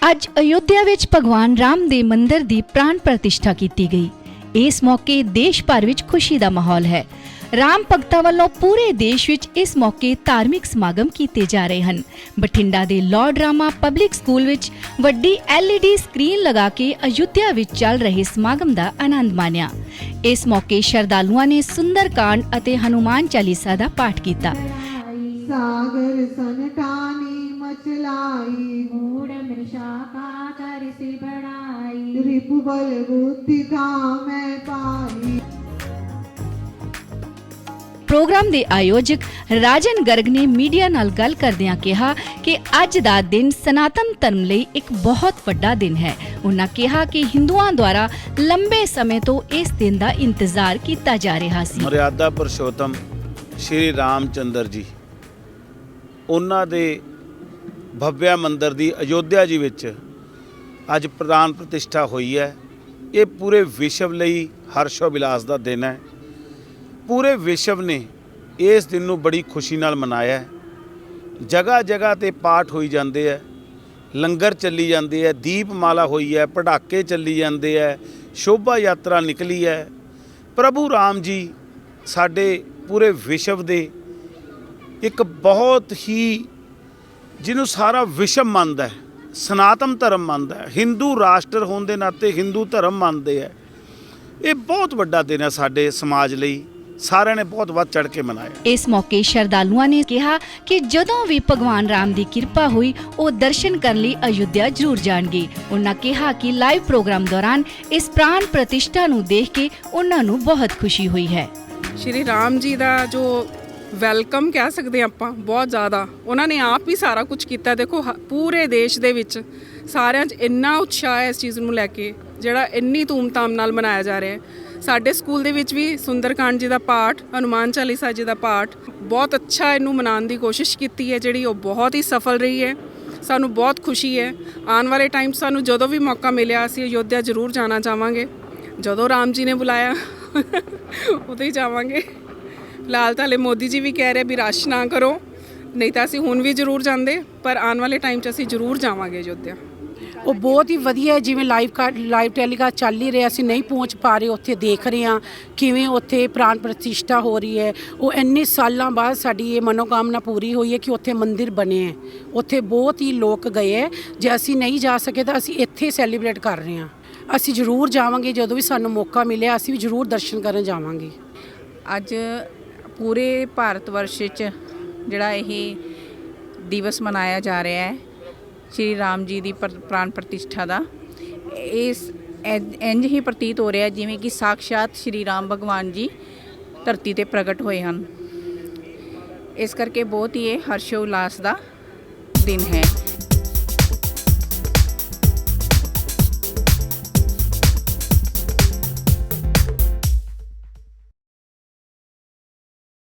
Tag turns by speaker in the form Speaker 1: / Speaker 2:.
Speaker 1: ਅੱਜ ਅਯੁੱਧਿਆ ਵਿੱਚ ਭਗਵਾਨ ਰਾਮ ਦੇ ਮੰਦਿਰ ਦੀ ਪ੍ਰਾਣ ਪ੍ਰਤਿਸ਼ਠਾ ਕੀਤੀ ਗਈ। ਇਸ ਮੌਕੇ ਦੇਸ਼ ਭਰ ਵਿੱਚ ਖੁਸ਼ੀ ਦਾ ਮਾਹੌਲ ਹੈ। ਰਾਮ ਭਗਤਾਂ ਵੱਲੋਂ ਪੂਰੇ ਦੇਸ਼ ਵਿੱਚ ਇਸ ਮੌਕੇ ਧਾਰਮਿਕ ਸਮਾਗਮ ਕੀਤੇ ਜਾ ਰਹੇ ਹਨ। ਬਠਿੰਡਾ ਦੇ ਲਾਰਡ ਰਾਮਾ ਪਬਲਿਕ ਸਕੂਲ ਵਿੱਚ ਵੱਡੀ LED ਸਕਰੀਨ ਲਗਾ ਕੇ ਅਯੁੱਧਿਆ ਵਿੱਚ ਚੱਲ ਰਹੇ ਸਮਾਗਮ ਦਾ ਆਨੰਦ ਮਾਣਿਆ। ਇਸ ਮੌਕੇ ਸ਼ਰਧਾਲੂਆਂ ਨੇ ਸੁੰਦਰ ਕਾਂਡ ਅਤੇ ਹਨੂਮਾਨ ਚਾਲੀਸਾ ਦਾ ਪਾਠ ਕੀਤਾ।
Speaker 2: सागर सनटानी मचलाई
Speaker 3: मूड मृषा का कर से बढ़ाई
Speaker 2: रिपुबल बुद्धि था मैं पाई
Speaker 1: ਪ੍ਰੋਗਰਾਮ ਦੇ ਆਯੋਜਕ ਰਾਜਨ ਗਰਗ ਨੇ ਮੀਡੀਆ ਨਾਲ ਗੱਲ ਕਰਦਿਆਂ ਕਿਹਾ ਕਿ ਅੱਜ ਦਾ ਦਿਨ ਸਨਾਤਨ ਧਰਮ ਲਈ ਇੱਕ ਬਹੁਤ ਵੱਡਾ ਦਿਨ ਹੈ ਉਹਨਾਂ ਕਿਹਾ ਕਿ ਹਿੰਦੂਆਂ ਦੁਆਰਾ ਲੰਬੇ ਸਮੇਂ ਤੋਂ ਇਸ ਦਿਨ ਦਾ ਇੰਤਜ਼ਾਰ ਕੀਤਾ ਜਾ ਰਿਹਾ ਸੀ
Speaker 4: ਮਰਿਆਦਾ ਪੁਰਸ਼ੋਤਮ ਸ਼੍ਰੀ ਰਾਮਚੰਦਰ ਜੀ ਉਹਨਾਂ ਦੇ ਭਵਿਆ ਮੰਦਿਰ ਦੀ ਅਯੋਧਿਆ ਜੀ ਵਿੱਚ ਅੱਜ ਪ੍ਰਧਾਨ ਪ੍ਰਤਿਸ਼ਠਾ ਹੋਈ ਹੈ। ਇਹ ਪੂਰੇ ਵਿਸ਼ਵ ਲਈ ਹਰਸ਼ੋ ਵਿਲਾਸ ਦਾ ਦਿਨ ਹੈ। ਪੂਰੇ ਵਿਸ਼ਵ ਨੇ ਇਸ ਦਿਨ ਨੂੰ ਬੜੀ ਖੁਸ਼ੀ ਨਾਲ ਮਨਾਇਆ ਹੈ। ਜਗ੍ਹਾ ਜਗ੍ਹਾ ਤੇ ਪਾਠ ਹੋਈ ਜਾਂਦੇ ਹੈ। ਲੰਗਰ ਚੱਲੀ ਜਾਂਦੇ ਹੈ, ਦੀਪਮਾਲਾ ਹੋਈ ਹੈ, ਪਟਾਕੇ ਚੱਲੀ ਜਾਂਦੇ ਹੈ, ਸ਼ੋਭਾ ਯਾਤਰਾ ਨਿਕਲੀ ਹੈ। ਪ੍ਰਭੂ ਰਾਮ ਜੀ ਸਾਡੇ ਪੂਰੇ ਵਿਸ਼ਵ ਦੇ ਇੱਕ ਬਹੁਤ ਹੀ ਜਿਹਨੂੰ ਸਾਰਾ ਵਿਸ਼ਵ ਮੰਨਦਾ ਹੈ ਸਨਾਤਨ ਧਰਮ ਮੰਨਦਾ ਹੈ ਹਿੰਦੂ ਰਾਸ਼ਟਰ ਹੋਣ ਦੇ ਨਾਤੇ ਹਿੰਦੂ ਧਰਮ ਮੰਨਦੇ ਹੈ। ਇਹ ਬਹੁਤ ਵੱਡਾ ਦਿਨ ਹੈ ਸਾਡੇ ਸਮਾਜ ਲਈ ਸਾਰਿਆਂ ਨੇ ਬਹੁਤ ਵੱਧ ਚੜ ਕੇ ਮਨਾਇਆ।
Speaker 1: ਇਸ ਮੌਕੇ ਸ਼ਰਧਾਲੂਆਂ ਨੇ ਕਿਹਾ ਕਿ ਜਦੋਂ ਵੀ ਭਗਵਾਨ ਰਾਮ ਦੀ ਕਿਰਪਾ ਹੋਈ ਉਹ ਦਰਸ਼ਨ ਕਰਨ ਲਈ ਅਯੁੱਧਿਆ ਜ਼ਰੂਰ ਜਾਣਗੇ। ਉਹਨਾਂ ਕਿਹਾ ਕਿ ਲਾਈਵ ਪ੍ਰੋਗਰਾਮ ਦੌਰਾਨ ਇਸ ਪ੍ਰਾਣ ਪ੍ਰਤਿਸ਼ਠਾ ਨੂੰ ਦੇਖ ਕੇ ਉਹਨਾਂ ਨੂੰ ਬਹੁਤ ਖੁਸ਼ੀ ਹੋਈ ਹੈ।
Speaker 5: ਸ਼੍ਰੀ ਰਾਮ ਜੀ ਦਾ ਜੋ ਵੈਲਕਮ ਕਹਿ ਸਕਦੇ ਹਾਂ ਆਪਾਂ, ਬਹੁਤ ਜ਼ਿਆਦਾ। ਉਹਨਾਂ ਨੇ ਆਪ ਹੀ ਸਾਰਾ ਕੁਝ ਕੀਤਾ। ਦੇਖੋ, ਹ- ਪੂਰੇ ਦੇਸ਼ ਦੇ ਵਿੱਚ ਸਾਰਿਆਂ 'ਚ ਇੰਨਾ ਉਤਸ਼ਾਹ ਹੈ ਇਸ ਚੀਜ਼ ਨੂੰ ਲੈ ਕੇ, ਜਿਹੜਾ ਇੰਨੀ ਧੂਮਧਾਮ ਨਾਲ ਮਨਾਇਆ ਜਾ ਰਿਹਾ ਹੈ। ਸਾਡੇ ਸਕੂਲ ਦੇ ਵਿੱਚ ਵੀ ਸੁੰਦਰਕਾਂਡ ਜੀ ਦਾ ਪਾਠ, ਹਨੂਮਾਨ ਚਾਲੀਸਾ ਜੀ ਦਾ ਪਾਠ, ਬਹੁਤ ਅੱਛਾ ਇਹਨੂੰ ਮਨਾਉਣ ਦੀ ਕੋਸ਼ਿਸ਼ ਕੀਤੀ ਹੈ, ਜਿਹੜੀ ਉਹ ਬਹੁਤ ਹੀ ਸਫਲ ਰਹੀ ਹੈ। ਸਾਨੂੰ ਬਹੁਤ ਖੁਸ਼ੀ ਹੈ। ਆਉਣ ਵਾਲੇ ਟਾਈਮ 'ਚ ਸਾਨੂੰ ਜਦੋਂ ਵੀ ਮੌਕਾ ਮਿਲਿਆ, ਅਸੀਂ ਅਯੋਧਿਆ ਜ਼ਰੂਰ ਜਾਣਾ ਚਾਹਾਂਗੇ। ਜਦੋਂ ਰਾਮ ਜੀ ਨੇ ਬੁਲਾਇਆ, ਉਦੋਂ ਹੀ ਜਾਵਾਂਗੇ। ਫਿਲਹਾਲ ਤਾਂ ਹਲੇ ਮੋਦੀ ਜੀ ਵੀ ਕਹਿ ਰਹੇ ਵੀ ਰਸ਼ ਨਾ ਕਰੋ। ਨਹੀਂ ਤਾਂ ਅਸੀਂ ਹੁਣ ਵੀ ਜ਼ਰੂਰ ਜਾਂਦੇ ਪਰ ਆਉਣ ਵਾਲੇ ਟਾਈਮ 'ਚ ਅਸੀਂ ਜ਼ਰੂਰ ਜਾਵਾਂਗੇ ਅਯੋਧਿਆ।
Speaker 6: ਉਹ ਬਹੁਤ ਹੀ ਵਧੀਆ ਹੈ ਜਿਵੇਂ ਲਾਈਵ ਕਾ ਲਾਈਵ ਟੈਲੀਕਾਸਟ ਚੱਲ ਹੀ ਰਿਹਾ ਅਸੀਂ ਨਹੀਂ ਪਹੁੰਚ ਪਾ ਰਹੇ ਉੱਥੇ ਦੇਖ ਰਹੇ ਹਾਂ ਕਿਵੇਂ ਉੱਥੇ ਪ੍ਰਾਣ ਪ੍ਰਤਿਸ਼ਠਾ ਹੋ ਰਹੀ ਹੈ। ਉਹ ਇੰਨੇ ਸਾਲਾਂ ਬਾਅਦ ਸਾਡੀ ਇਹ ਮਨੋਕਾਮਨਾ ਪੂਰੀ ਹੋਈ ਹੈ ਕਿ ਉੱਥੇ ਮੰਦਿਰ ਬਣੇ ਹੈ। ਉੱਥੇ ਬਹੁਤ ਹੀ ਲੋਕ ਗਏ ਹੈ। ਜੇ ਅਸੀਂ ਨਹੀਂ ਜਾ ਸਕੇ ਤਾਂ ਅਸੀਂ ਇੱਥੇ ਸੈਲੀਬ੍ਰੇਟ ਕਰ ਰਹੇ ਹਾਂ। ਅਸੀਂ ਜ਼ਰੂਰ ਜਾਵਾਂਗੇ ਜਦੋਂ ਵੀ ਸਾਨੂੰ ਮੌਕਾ ਮਿਲਿਆ ਅਸੀਂ ਵੀ ਜ਼ਰੂਰ ਦਰਸ਼ਨ ਕਰਨ ਜਾਵਾਂਗੇ।
Speaker 7: ਅੱਜ ਪੂਰੇ ਭਾਰਤ ਵਰਸ਼ 'ਚ ਜਿਹੜਾ ਇਹ ਦਿਵਸ ਮਨਾਇਆ ਜਾ ਰਿਹਾ ਹੈ, ਸ਼੍ਰੀ ਰਾਮ ਜੀ ਦੀ ਪ੍ਰ- ਪ੍ਰਾਣ ਪ੍ਰਤਿਸ਼ਠਾ ਦਾ। ਇਸ ਇੰਜ ਇੰਝ ਹੀ ਪ੍ਰਤੀਤ ਹੋ ਰਿਹਾ ਜਿਵੇਂ ਕਿ ਸਾਕਸ਼ਾਤ ਸ਼੍ਰੀ ਰਾਮ ਭਗਵਾਨ ਜੀ ਧਰਤੀ ਤੇ ਪ੍ਰਗਟ ਹੋਏ ਹਨ। ਇਸ ਕਰਕੇ ਬਹੁਤ ਹੀ ਇਹ ਹਰਸ਼ੋ ਉਲਾਸ ਦਾ ਦਿਨ ਹੈ।